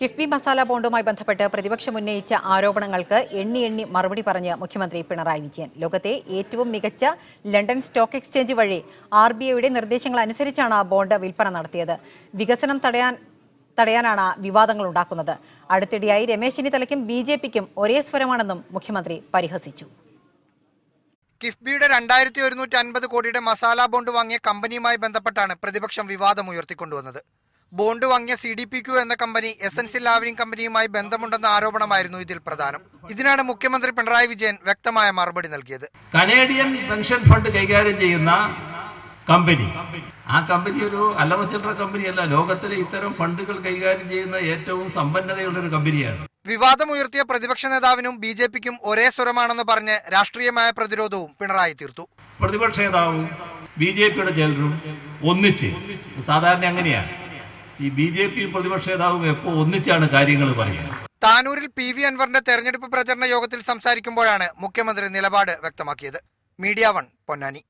കിഫ്ബി മസാല ബോണ്ടുമായി ബന്ധപ്പെട്ട് പ്രതിപക്ഷം ഉന്നയിച്ച ആരോപണങ്ങൾക്ക് എണ്ണി എണ്ണി മറുപടി പറഞ്ഞ് മുഖ്യമന്ത്രി പിണറായി വിജയൻ. ലോകത്തെ ഏറ്റവും മികച്ച ലണ്ടൻ സ്റ്റോക്ക് എക്സ്ചേഞ്ച് വഴി ആർ ബി ഐയുടെ നിർദ്ദേശങ്ങൾ അനുസരിച്ചാണ് ബോണ്ട് വിൽപ്പന നടത്തിയത്. വികസനം തടയാൻ തടയാനാണ് വിവാദങ്ങൾ ഉണ്ടാക്കുന്നത്. അടുത്തിടെയായി രമേശ് ചെന്നിത്തലയ്ക്കും ബി ജെ പിക്കും ഒരേ സ്വരമാണെന്നും മുഖ്യമന്ത്രി പരിഹസിച്ചു. കിഫ്ബിയുടെ രണ്ടായിരത്തി ഒരുന്നൂറ്റി അൻപത് കോടിയുടെ മസാല ബോണ്ട് വാങ്ങിയ കമ്പനിയുമായി ബന്ധപ്പെട്ടാണ് പ്രതിപക്ഷം വിവാദം ഉയർത്തിക്കൊണ്ടുവന്നത്. ബോണ്ട് വാങ്ങിയ സി ഡി പി ക്യു എന്ന കമ്പനി എസൻഷ്യൽ ലാവലിംഗ് കമ്പനിയുമായി ബന്ധമുണ്ടെന്ന ആരോപണമായിരുന്നു ഇതിൽ പ്രധാനം. ഇതിനാണ് മുഖ്യമന്ത്രി പിണറായി വിജയൻ വ്യക്തമായ മറുപടി നൽകിയത്. കനേഡിയൻ പെൻഷൻ ഫണ്ട് കൈകാര്യം ചെയ്യുന്ന കമ്പനി. ആ കമ്പനി ഒരു അല്ലറ ചില്ലറ കമ്പനിയല്ല. ലോകത്തിലെ ഇത്തരം ഫണ്ടുകൾ കൈകാര്യം ചെയ്യുന്ന ഏറ്റവും സമ്പന്നതയുള്ള ഒരു കമ്പനിയാണ് വിവാദമുയർത്തിയ പ്രതിപക്ഷ നേതാവിനും ബി ജെ പിക്കും ഒരേ സ്വരമാണെന്ന് പറഞ്ഞ് രാഷ്ട്രീയമായ പ്രതിരോധവും പിണറായി തീർത്തു. പ്രതിപക്ഷ നേതാവും ബി ജെ പിയുടെ ചിലരും ഒന്നിച്ച്. സാധാരണ അങ്ങനെയാണ്. ഈ ബി ജെ പി പ്രതിപക്ഷ നേതാവും എപ്പോൾ ഒന്നിച്ചാണ് കാര്യങ്ങൾ പറയുന്നത് താനൂരിൽ പി വി അൻവറിന്റെ തെരഞ്ഞെടുപ്പ് പ്രചരണ യോഗത്തിൽ സംസാരിക്കുമ്പോഴാണ് മുഖ്യമന്ത്രി നിലപാട് വ്യക്തമാക്കിയത്. Media one Ponnani.